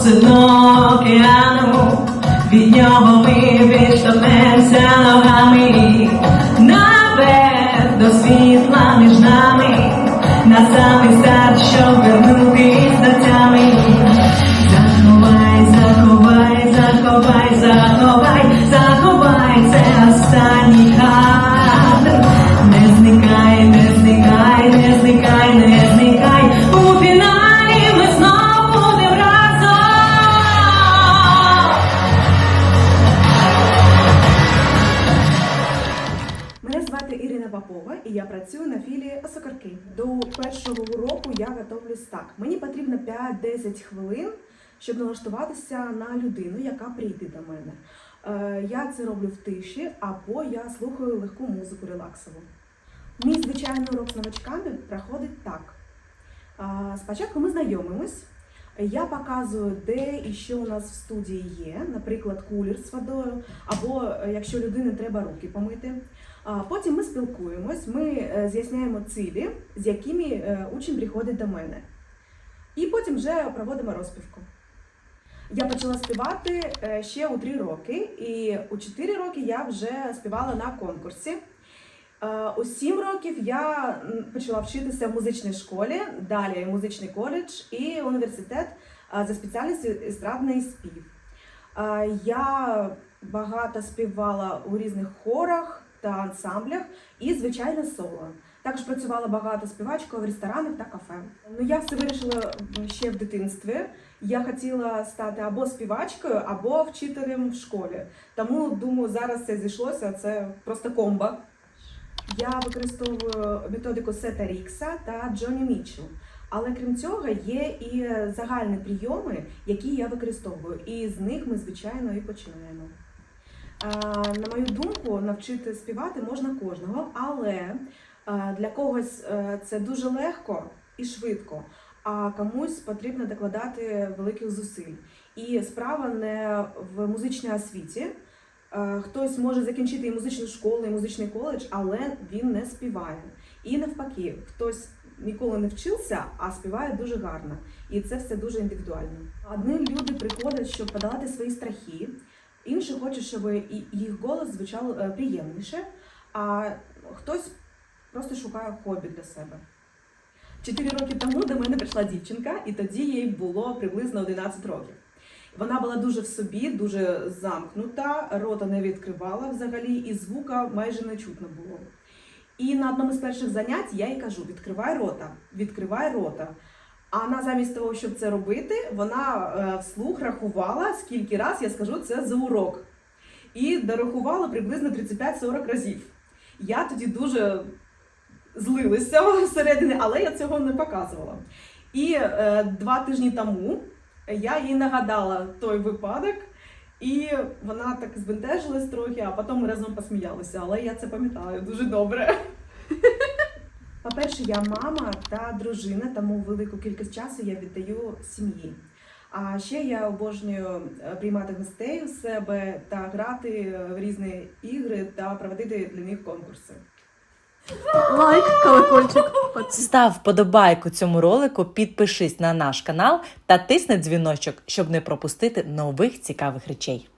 це дно океану, від нього ми відштовхнемося ногами, наверх до світла між нами, на самий я працюю на філії Осокорки. До першого уроку я готовлюсь так. Мені потрібно 5-10 хвилин, щоб налаштуватися на людину, яка прийде до мене. Е, Я це роблю в тиші, або я слухаю легку музику релаксову. Мій звичайний урок з новачками проходить так. Спочатку ми знайомимось. Я показую, де і що у нас в студії є, наприклад, кулер з водою, або е, якщо людині треба руки помити. Потім ми спілкуємось, ми е, з'ясняємо цілі, з якими е, учень приходить до мене. І потім вже проводимо розпівку. Я почала співати е, ще у 3 роки, і у 4 роки я вже співала на конкурсі. У 7 років я почала вчитися в музичній школі, далі музичний коледж і університет за спеціальністю естрадний спів. Я багато співала у різних хорах та ансамблях і, звичайно, соло. Також працювала багато співачкою в ресторанах та кафе. Ну, я все вирішила ще в дитинстві. Я хотіла стати або співачкою, або вчителем в школі. Тому думаю, зараз це зійшлося. Це просто комбо. Я використовую методику Сета Рікса та Джоні Мітчелл. Але крім цього, є і загальні прийоми, які я використовую. І з них ми, звичайно, і починаємо. На мою думку, навчити співати можна кожного, але для когось е, це дуже легко і швидко, а комусь потрібно докладати великих зусиль. І справа не в музичній освіті. Е, Хтось може закінчити і музичну школу, і музичний коледж, але він не співає. І навпаки, хтось ніколи не вчився, а співає дуже гарно. І це все дуже індивідуально. Одні люди приходять, щоб подолати свої страхи, інші хочуть, щоб їх голос звучав е, приємніше, а хтось просто шукає хобі для себе. Чотири роки тому до мене прийшла дівчинка, і тоді їй було приблизно 11 років. Вона була дуже в собі, дуже замкнута, рота не відкривала взагалі, і звука майже не чутно було. І на одному з перших занять я їй кажу: відкривай рота, відкривай рота. А вона замість того, щоб це робити, вона е, вслух рахувала, скільки раз я скажу це за урок. І дорахувала приблизно 35-40 разів. Я тоді дуже злилася всередині, але я цього не показувала. І е, два тижні тому я їй нагадала той випадок, і вона так збентежилась трохи, а потім ми разом посміялися. Але я це пам'ятаю дуже добре. По-перше, я мама та дружина, тому велику кількість часу я віддаю сім'ї. А ще я обожнюю е, приймати гостей у себе та грати в різні ігри та проводити для них конкурси. Лайк, колокольчик. Став вподобайку цьому ролику, підпишись на наш канал та тисни дзвіночок, щоб не пропустити нових цікавих речей.